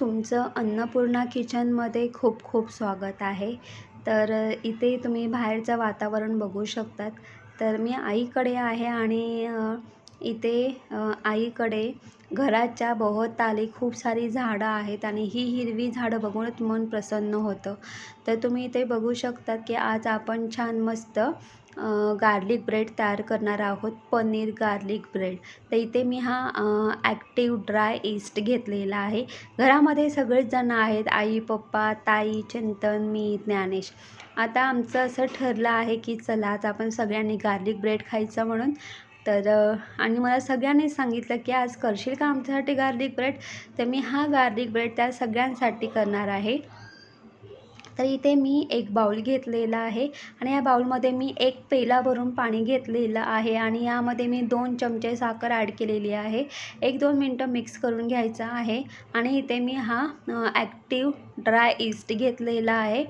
तुमचं अन्नपूर्णा किचनमध्ये खूप खूप स्वागत आहे. तर इथे तुम्ही बाहेरचं वातावरण बघू शकतात. तर मी आईकडे आहे आणि इथे आईकडे घराच्या भोवताली खूप सारी झाडं आहेत आणि ही हिरवी झाडं बघूनच मन प्रसन्न होतं. तर तुम्ही इथे बघू शकतात की आज आपण छान मस्त गार्लिक ब्रेड तयार करणार आहोत पनीर गार्लिक ब्रेड तर इथे मी हा ॲक्टिव ड्राय ईस्ट घेतलेला आहे. घरामध्ये सगळेच जणं आहेत आई पप्पा ताई चिंतन मी ज्ञानेश. आता आमचं असं ठरलं आहे की चला आज आपण सगळ्यांनी गार्लिक ब्रेड खायचं म्हणून. तर आणि मला सगळ्यांनी सांगितलं की आज करशील का आमच्यासाठी गार्लिक ब्रेड तर मी हा गार्लिक ब्रेड त्या सगळ्यांसाठी करणार आहे. तर इथे मी एक बाउल घेतलेला आहे आणि या बाउलमध्ये मी एक पेला भरून पाणी घेतलेलं आहे आणि यामध्ये मी दोन चमचे साखर ॲड केलेली आहे. एक दोन मिनटं मिक्स करून घ्यायचं आहे आणि इथे मी हा ॲक्टिव ड्राय ईस्ट घेतलेला आहे.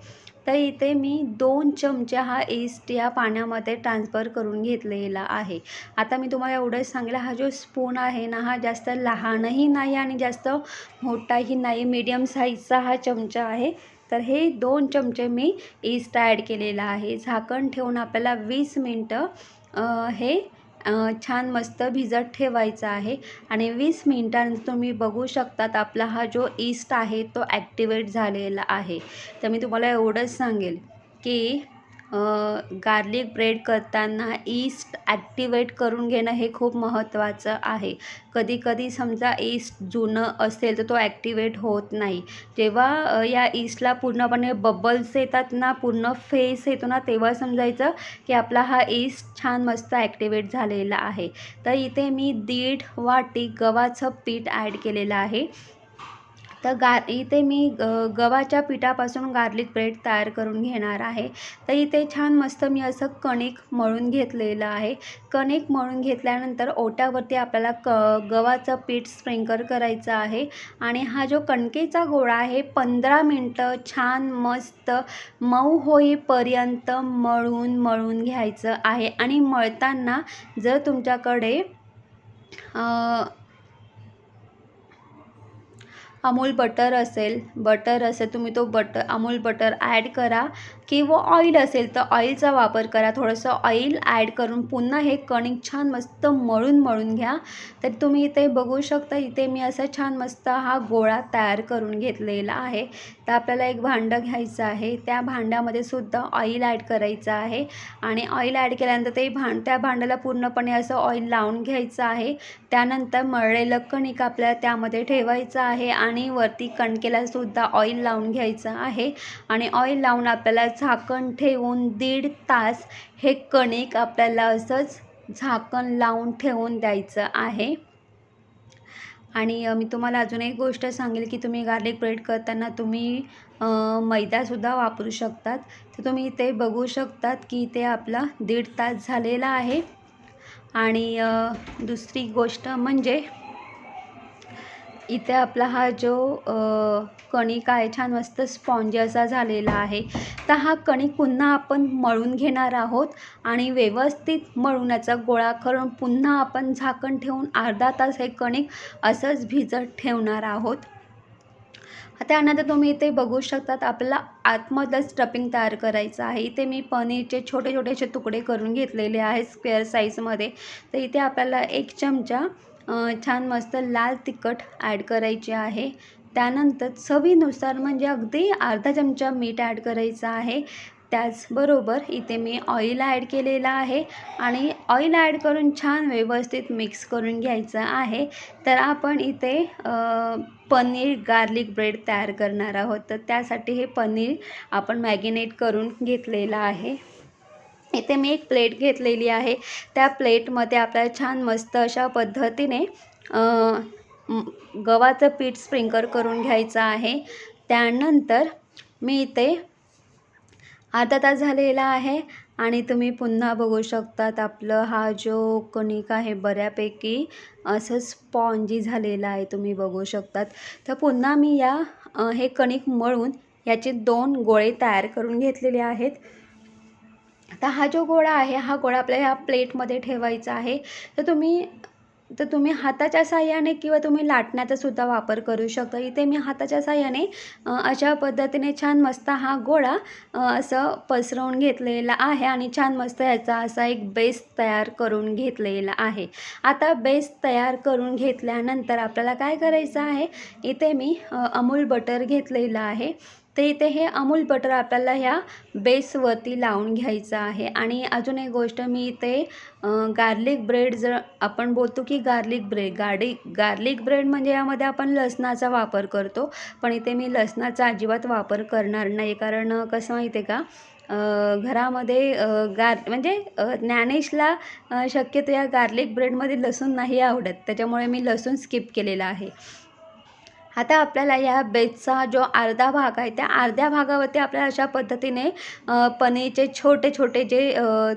तर इथे मी दोन चमचे हा ईस्ट या पाण्यामध्ये ट्रान्सफर करून घेतलेला आहे. आता मी तुम्हाला एवढंच सांगेल हा जो स्पून आहे ना हा जास्त लहानही नाही आणि जास्त मोठाही नाही मीडियम साईजचा हा चमचा आहे. तर हे दोन चमचे मी ईस्ट ॲड केलेला आहे. झाकण ठेवून आपल्याला वीस मिनटं हे छान मस्त भिजत ठेवायचं आहे. आणि वीस मिनिटांनंतर तुम्ही बघू शकतात आपला हा जो ईस्ट आहे तो ॲक्टिवेट झालेला आहे. तर मी तुम्हाला एवढंच सांगेल की गार्लिक ब्रेड करताना ईस्ट ॲक्टिवेट करून घेणं हे खूप महत्त्वाचं आहे. कधी कधी समजा ईस्ट जुनं असेल तर तो ॲक्टिवेट होत नाही. जेव्हा या ईस्टला पूर्णपणे बबल्स येतात ना पूर्ण फेस येतो ना तेव्हा समजायचं की आपला हा ईस्ट छान मस्त ॲक्टिवेट झालेला आहे. तर इथे मी दीड वाटी गव्हाचं पीठ ॲड केलेलं आहे. तर गा इथे मी ग गव्हाच्या पिठापासून गार्लिक ब्रेड तयार करून घेणार आहे. तर इथे छान मस्त मी असं कणिक मळून घेतलेलं आहे. कणिक मळून घेतल्यानंतर ओट्यावरती आपल्याला क गव्हाचं पीठ स्प्रिंकर करायचं आहे. आणि हा जो कणकेचा गोळा आहे पंधरा मिनटं छान मस्त मऊ होईपर्यंत मळून मळून घ्यायचं आहे. आणि मळताना जर तुमच्याकडे अमूल बटर असेल बटर असेल तुम्ही तो बटर अमूल बटर ॲड करा. किंवा ऑइल असेल तर ऑइलचा वापर करा. थोडंसं ऑइल ॲड करून पुन्हा हे कणिक छान मस्त मळून मळून घ्या. तर तुम्ही इथे बघू शकता इथे मी असा छान मस्त हा गोळा तयार करून घेतलेला आहे. तर आपल्याला एक भांडं घ्यायचं आहे. त्या भांड्यामध्ये सुद्धा ऑइल ॲड करायचं आहे. आणि ऑइल ॲड केल्यानंतर ते भांड त्या भांड्याला पूर्णपणे असं ऑइल लावून घ्यायचं आहे. त्यानंतर मळलेलं कणिक आपल्याला त्यामध्ये ठेवायचं आहे. आणि वरती कणकेला सुद्धा ऑइल लावून घ्यायचं आहे. आणि ऑइल लावून आपल्याला झाकण ठेवून दीड तास हे कणिक आपल्याला असंच झाकण लावून ठेवून द्यायचं आहे. आणि मी तुम्हाला अजून एक गोष्ट सांगेल की तुम्ही गार्लिक ब्रेड करताना तुम्ही मैदासुद्धा वापरू शकतात. तर तुम्ही इथे बघू शकतात की इथे आपला दीड तास झालेला आहे. आणि दुसरी गोष्ट म्हणजे इथे आपला हा जो कणिक आहे छान मस्त स्पॉन्जी असा झालेला आहे. तर हा कणिक पुन्हा आपण मळून घेणार आहोत आणि व्यवस्थित मळून याचा गोळा करून पुन्हा आपण झाकण ठेवून अर्धा तास हे कणिक असंच भिजत ठेवणार आहोत. त्यानंतर तुम्ही इथे बघू शकतात आपल्याला आतमधलं स्टफिंग तयार करायचं आहे. इथे मी पनीरचे छोटे छोटेसे तुकडे करून घेतलेले आहेत स्क्वेअर साईजमध्ये तर इथे आपल्याला एक चमचा छान मस्त लाल तिखट ॲड करायचे आहे. त्यानंतर चवीनुसार म्हणजे अगदी अर्धा चमचा मीठ ॲड करायचं आहे. त्याचबरोबर इथे मी ऑइल ॲड केलेलं आहे आणि ऑइल ॲड करून छान व्यवस्थित मिक्स करून घ्यायचं आहे. तर आपण इथे पनीर गार्लिक ब्रेड तयार करणार आहोत. तर त्यासाठी हे पनीर आपण मॅगिनेट करून घेतलेलं आहे. इथे मी एक प्लेट घेतलेली आहे. त्या प्लेटमध्ये आपल्याला छान मस्त अशा पद्धतीने गव्हाचं पीठ स्प्रिंकर करून घ्यायचं आहे. त्यानंतर मी इथे अर्धा तास झालेला आहे आणि तुम्ही पुन्हा बघू शकतात आपलं हा जो कणिक आहे बऱ्यापैकी असं स्पॉन्जी झालेला आहे तुम्ही बघू शकतात. तर पुन्हा मी या हे कणिक मळून याचे दोन गोळे तयार करून घेतलेले आहेत. आता हा जो गोळा आहे हा गोळा आपल्या ह्या प्लेटमध्ये ठेवायचा आहे तर तुम्ही तर तुम्ही हाताच्या साहाय्याने किंवा तुम्ही लाटण्याचा सुद्धा वापर करू शकता. इथे मी हाताच्या साहाय्याने अशा पद्धतीने छान मस्त हा गोळा असं पसरवून घेतलेला आहे आणि छान मस्त याचा असा एक बेस तयार करून घेतलेला आहे. आता बेस तयार करून घेतल्यानंतर आपल्याला काय करायचं आहे? इथे मी अमूल बटर घेतलेलं आहे. तर इथे हे अमूल बटर आपल्याला ह्या बेसवरती लावून घ्यायचं आहे. आणि अजून एक गोष्ट मी इथे गार्लिक ब्रेड जर आपण बोलतो की गार्लिक ब्रेड गार्डी गार्लिक ब्रेड म्हणजे यामध्ये आपण लसणाचा वापर करतो. पण इथे मी लसणाचा अजिबात वापर करणार नाही. कारण कसं माहिती आहे का घरामध्ये गार म्हणजे ज्ञानेशला शक्यतो या गार्लिक ब्रेडमध्ये लसूण नाही आवडत. त्याच्यामुळे मी लसूण स्किप केलेला आहे. आता आपल्याला या बेसचा जो अर्धा भाग आहे त्या अर्ध्या भागावरती आपल्याला अशा पद्धतीने पनीरचे छोटे छोटे जे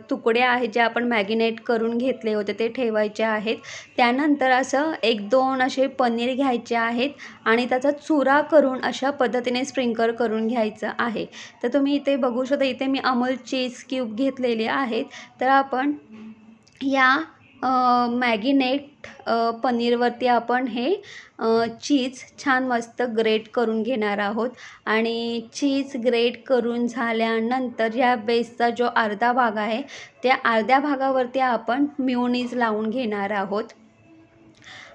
तुकडे आहेत जे आपण मॅगिनेट करून घेतले होते ते ठेवायचे आहेत. त्यानंतर असं एक दोन असे पनीर घ्यायचे आहेत आणि त्याचा चुरा करून अशा पद्धतीने स्प्रिंकल करून घ्यायचं आहे. तर तुम्ही इथे बघू शकता इथे मी अमूल चीज क्यूब घेतलेले आहेत. तर आपण या मॅगिनेट पनीरवरती आपण हे चीज छान मस्त ग्रेट करून घेणार आहोत. आणि चीज ग्रेट करून झाल्यानंतर या बेसचा जो अर्धा भाग आहे त्या अर्ध्या भागावरती आपण म्युनीज लावून घेणार आहोत.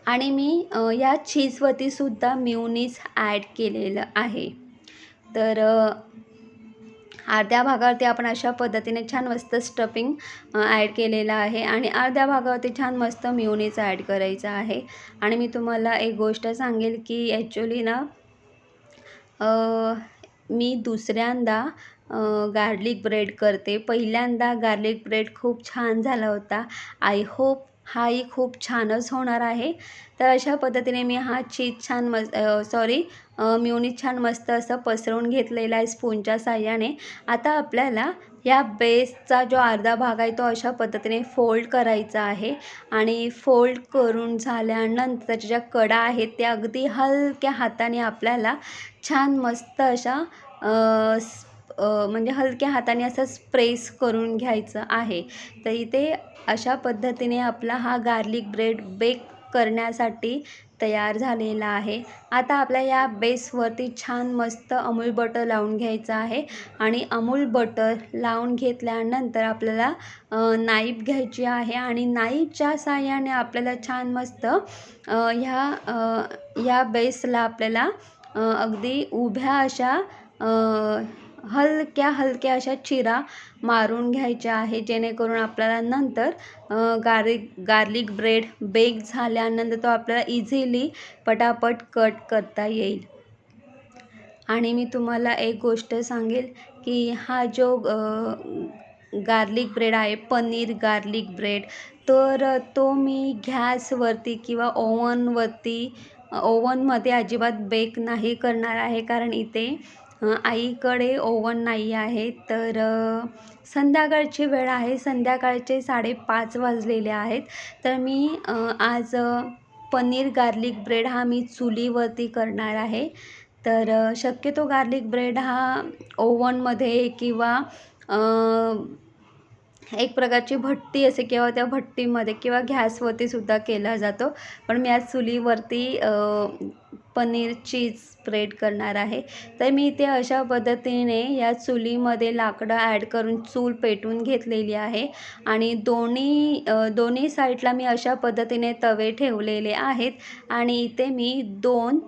आणि मी या चीजवरतीसुद्धा म्युनीज ॲड केलेलं आहे. तर अर्ध्या भागावरती आपण अशा पद्धतीने छान मस्त स्टफिंग ॲड केलेलं आहे आणि अर्ध्या भागावरती छान मस्त मिओनीज ॲड करायचं आहे. आणि मी तुम्हाला एक गोष्ट सांगेल की ॲक्च्युली ना मी दुसऱ्यांदा गार्लिक ब्रेड करते. पहिल्यांदा गार्लिक ब्रेड खूप छान झाला होता. आय होप हाही खूप छानच होणार आहे. तर अशा पद्धतीने मी हा चीज छान मस् सॉरी म्युनीज छान मस्त असं पसरवून घेतलेला आहे स्पूनच्या साह्याने. आता आपल्याला या बेसचा जो अर्धा भाग आहे तो अशा पद्धतीने फोल्ड करायचा आहे. आणि फोल्ड करून झाल्यानंतर त्याच्या ज्या कडा आहेत त्या अगदी हलक्या हाताने आपल्याला छान मस्त अशा म्हणजे हलक्या हाताने असं प्रेस करून घ्यायचं आहे. तर इथे अशा पद्धतीने आपला हा गार्लिक ब्रेड बेक करण्यासाठी तयार झालेला आहे. आता आपल्या या बेसवरती छान मस्त अमूल बटर लावून घ्यायचं आहे आणि अमूल बटर लावून घेतल्यानंतर आपल्याला नाईफ घ्यायची आहे आणि नाईफच्या साह्याने आपल्याला छान मस्त ह्या या बेसला आपल्याला अगदी उभ्या अशा हलक्या हलक्या अशा चिरा मारून घ्यायच्या आहे जेणेकरून आपल्याला नंतर गार्लिक गार्लिक ब्रेड बेक झाल्यानंतर तो आपल्याला इझिली पटापट कट करता येईल. आणि मी तुम्हाला एक गोष्ट सांगेल की हा जो गार्लिक ब्रेड आहे पनीर गार्लिक ब्रेड तर तो मी गॅसवरती किंवा ओव्हनवरती ओव्हनमध्ये अजिबात बेक नाही करणार आहे कारण इथे आईकडे ओवन नाही आहे तर संध्याकाळची वेळ आहे. संध्याकाळचे साडेपाच वाजलेले आहेत. तर मी आज पनीर गार्लिक ब्रेड हा मी चुलीवरती करणार आहे. तर शक्यतो गार्लिक ब्रेड हा ओव्हनमध्ये किंवा एक प्रकारची भट्टी असे किंवा त्या भट्टीमध्ये किंवा गॅसवरतीसुद्धा केला जातो. पण मी आज चुलीवरती पनीर चीज स्प्रेड करणार आहे. तर मी इथे अशा पद्धतीने या चुलीमध्ये लाकडं ॲड करून चूल पेटून घेतलेली आहे. आणि दोन्ही दोन्ही साईडला मी अशा पद्धतीने तवे ठेवलेले आहेत. आणि इथे मी दोन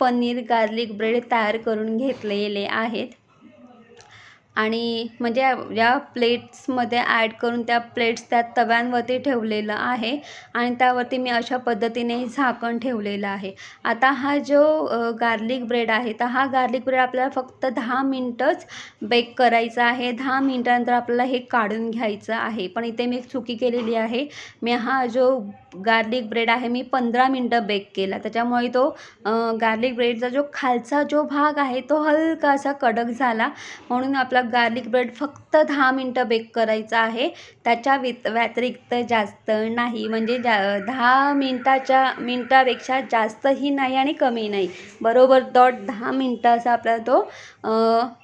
पनीर गार्लिक ब्रेड तयार करून घेतलेले आहेत. आणि म्हणजे या प्लेट्समध्ये ॲड करून त्या प्लेट्स त्या तव्यांवरती ठेवलेलं आहे आणि त्यावरती मी अशा पद्धतीने झाकण ठेवलेलं आहे. आता हा जो गार्लिक ब्रेड आहे तर हा गार्लिक ब्रेड आपल्याला फक्त दहा मिनटंच बेक करायचा आहे. दहा मिनटानंतर आपल्याला हे काढून घ्यायचं आहे. पण इथे मी एक चुकी केलेली आहे. मी हा जो गार्लिक ब्रेड आहे. मी पंधरा मिनटं बेक केला. त्याच्यामुळे तो गार्लिक ब्रेडचा जो खालचा जो भाग आहे तो हलका असा कडक झाला. म्हणून आपला गार्लिक ब्रेड फक्त दहा मिनटं बेक करायचा आहे. त्याच्या व्यत व्यतिरिक्त जास्त नाही. म्हणजे जा दहा मिनटाच्या मिनटापेक्षा जास्तही नाही आणि कमी नाही. बरोबर डॉट दहा मिनटं असा आपला तो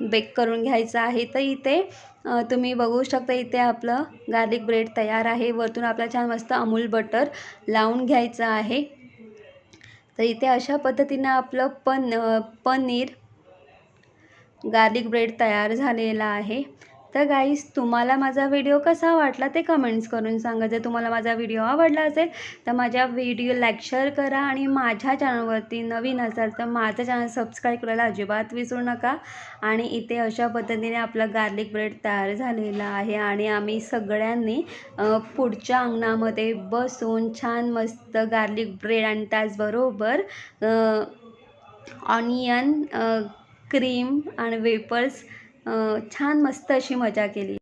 बेक करून घ्यायचा आहे. तर इथे तुम्ही बघू शकता इथे आपलं गार्लिक ब्रेड तयार आहे. वरतून आपला छान मस्त अमूल बटर लावून घ्यायचं आहे. तर इथे अशा पद्धतीनं आपलं पन पनीर गार्लिक ब्रेड तयार झालेला आहे. तर गाईस तुम्हाला माझा व्हिडिओ कसा वाटला ते कमेंट्स करून सांगा. जर तुम्हाला माझा व्हिडिओ आवडला असेल तर माझ्या व्हिडिओ लाईक शेअर करा आणि माझ्या चॅनलवरती नवीन असाल तर माझं चॅनल सबस्क्राईब करायला अजिबात विसरू नका. आणि इथे अशा पद्धतीने आपलं गार्लिक ब्रेड तयार झालेला आहे आणि आम्ही सगळ्यांनी पुढच्या अंगणामध्ये बसून छान मस्त गार्लिक ब्रेड आणि त्याचबरोबर ऑनियन क्रीम आणि वेपर्स छान मस्त अशी मजा केली.